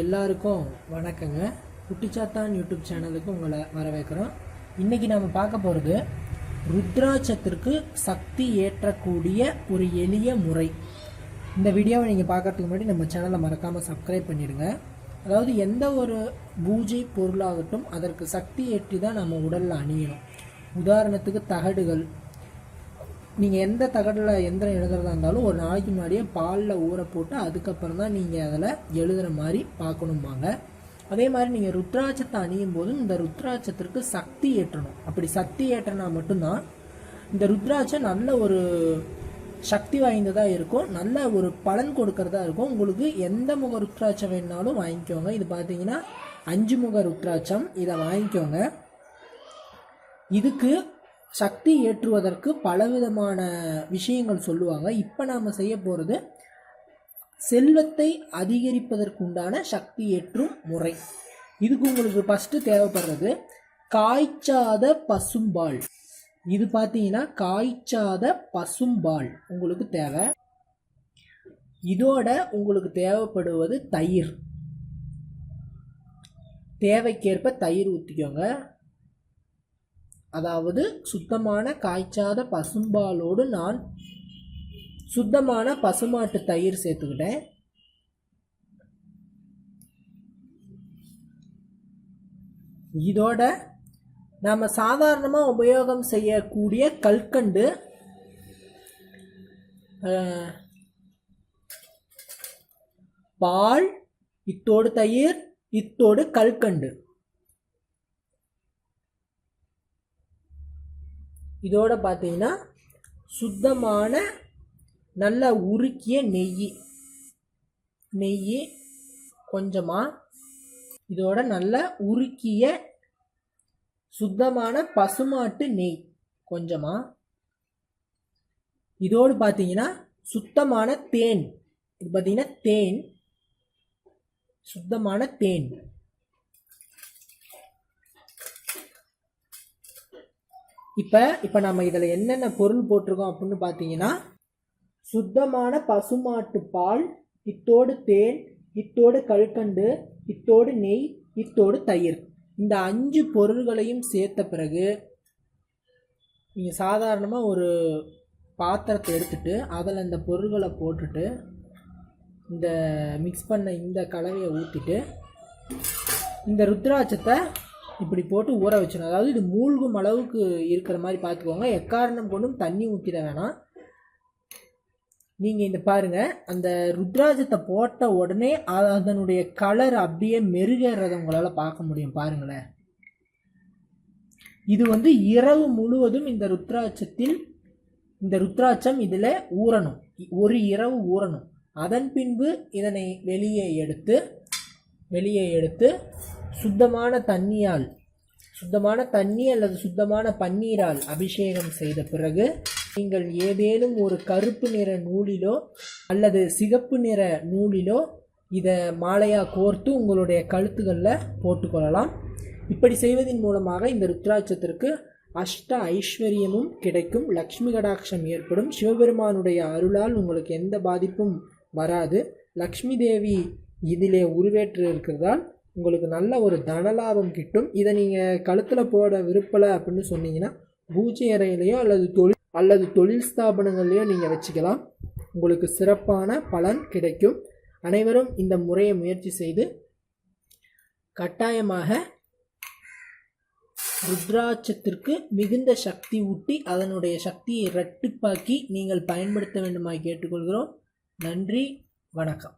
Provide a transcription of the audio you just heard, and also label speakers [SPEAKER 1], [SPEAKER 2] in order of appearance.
[SPEAKER 1] எல்லாருக்கும் வணக்கங்க. குட்டிச்சாத்தான் யூடியூப் சேனலுக்கு உங்களை வரவேற்கிறோம். இன்றைக்கி நாம் பார்க்க போகிறது ருத்ராட்சத்திற்கு சக்தி ஏற்றக்கூடிய ஒரு எளிய முறை. இந்த வீடியோவை நீங்கள் பார்க்கறதுக்கு முன்னாடி நம்ம சேனலை மறக்காமல் சப்ஸ்கிரைப் பண்ணிடுங்க. அதாவது எந்த ஒரு பூஜை பொருளாகட்டும் அதற்கு சக்தி ஏற்றி தான் நம்ம உடலில் அணியணும். உதாரணத்துக்கு தகடுகள் நீங்கள் எந்த தகடில் எந்திரம் எழுதுறதா இருந்தாலும் ஒரு நாளைக்கு முன்னாடியே பாலில் ஊற போட்டு அதுக்கப்புறம் தான் நீங்கள் அதில் எழுதுகிற மாதிரி பார்க்கணும்பாங்க. அதே மாதிரி நீங்கள் ருத்ராட்சத்தை அணியும் போதும் இந்த ருத்ராட்சத்திற்கு சக்தி ஏற்றணும். அப்படி சக்தி ஏற்றினா மட்டும்தான் இந்த ருத்ராட்சம் நல்ல ஒரு சக்தி வாய்ந்ததாக இருக்கும் நல்ல ஒரு பலன் கொடுக்கறதா இருக்கும். உங்களுக்கு எந்த முக ருத்ராட்சம் வேணாலும் வாங்கிக்கோங்க. இது பார்த்தீங்கன்னா அஞ்சு முக ருத்ராட்சம். இதை வாங்கிக்கோங்க. இதுக்கு சக்தி ஏற்றுவதற்கு பலவிதமான விஷயங்கள் சொல்லுவாங்க. இப்போ நாம் செய்ய போகிறது செல்வத்தை அதிகரிப்பதற்குண்டான சக்தி ஏற்றும் முறை. இதுக்கு உங்களுக்கு ஃபஸ்ட்டு தேவைப்படுறது காய்ச்சாத பசும்பால். இது பார்த்தீங்கன்னா காய்ச்சாத பசும்பால் உங்களுக்கு தேவை. இதோட உங்களுக்கு தேவைப்படுவது தயிர். தேவைக்கேற்ப தயிர் ஊற்றிக்கோங்க அதாவது சுத்தமான காய்ச்சாத பசும்பாலோடு நான் சுத்தமான பசுமாட்டு தயிர் சேர்த்துக்கிட்டேன். இதோட நாம் சாதாரணமாக உபயோகம் செய்யக்கூடிய கல்கண்டு பால் இத்தோடு தயிர் இத்தோடு கல்கண்டு. இதோட பார்த்தீங்கன்னா சுத்தமான நல்ல உருக்கிய நெய். நெய் கொஞ்சமாக இதோட நல்ல உருக்கிய சுத்தமான பசுமாட்டு நெய் கொஞ்சமாக இதோடு பார்த்தீங்கன்னா சுத்தமான தேன். இது பார்த்தீங்கன்னா தேன். சுத்தமான தேன். இப்போ இப்போ நம்ம இதில் என்னென்ன பொருள் போட்டிருக்கோம் அப்படின்னு பார்த்தீங்கன்னா சுத்தமான பசுமாட்டு பால் இத்தோடு தேன் இத்தோடு கல்கண்டு இத்தோடு நெய் இத்தோடு தயிர். இந்த அஞ்சு பொருள்களையும் சேர்த்த பிறகு நீங்கள் சாதாரணமாக ஒரு பாத்திரத்தை எடுத்துட்டு அதில் இந்த பொருள்களை போட்டுட்டு இந்த மிக்ஸ் பண்ண இந்த கலவையை ஊற்றிட்டு இந்த ருத்ராட்சத்தை இப்படி போட்டு ஊற வச்சிடணும். அதாவது இது மூழ்கும் அளவுக்கு இருக்கிற மாதிரி பார்த்துக்கோங்க. எக்காரணம் கொண்டும் தண்ணி ஊற்றிட வேணாம். நீங்கள் இந்த பாருங்கள் அந்த ருத்ராட்சத்தை போட்ட உடனே அதனுடைய கலர் அப்படியே மெருகேறத உங்களால் பார்க்க முடியும். பாருங்களேன். இது வந்து இரவு முழுவதும் இந்த ருத்ராட்சத்தில் இந்த ருத்ராட்சம் இதில் ஊறணும். ஒரு இரவு ஊறணும். அதன் பின்பு இதனை வெளியே எடுத்து வெளியே எடுத்து சுத்தமான தண்ணியால் சுத்தமான தண்ணி அல்லது சுத்தமான பன்னீரால் அபிஷேகம் செய்த பிறகு நீங்கள் ஏதேனும் ஒரு கருப்பு நிற நூலிலோ அல்லது சிகப்பு நிற நூலிலோ இதை மாலையாக கோர்த்து உங்களுடைய கழுத்துகளில் போட்டுக்கொள்ளலாம். இப்படி செய்வதன் மூலமாக இந்த ருத்ராட்சத்திற்கு அஷ்ட ஐஸ்வர்யமும் கிடைக்கும் லக்ஷ்மி கடாட்சம் ஏற்படும். சிவபெருமானுடைய அருளால் உங்களுக்கு எந்த பாதிப்பும் வராது. லக்ஷ்மி தேவி இதிலே உருவேற்று இருக்கிறதால் உங்களுக்கு நல்ல ஒரு தனலாபம் கிட்டும். இதை நீங்கள் கழுத்தில் போட விருப்பலை அப்படின்னு சொன்னீங்கன்னா பூஜை அறையிலையோ அல்லது தொழில் அல்லது தொழில் ஸ்தாபனங்கள்லையோ நீங்கள் வச்சுக்கலாம். உங்களுக்கு சிறப்பான பலன் கிடைக்கும். அனைவரும் இந்த முறையை முயற்சி செய்து கட்டாயமாக ருத்ராட்சத்திற்கு மிகுந்த சக்தி ஊட்டி அதனுடைய சக்தியை இரட்டிப்பாக்கி நீங்கள் பயன்படுத்த வேண்டுமாய் கேட்டுக்கொள்கிறோம். நன்றி வணக்கம்.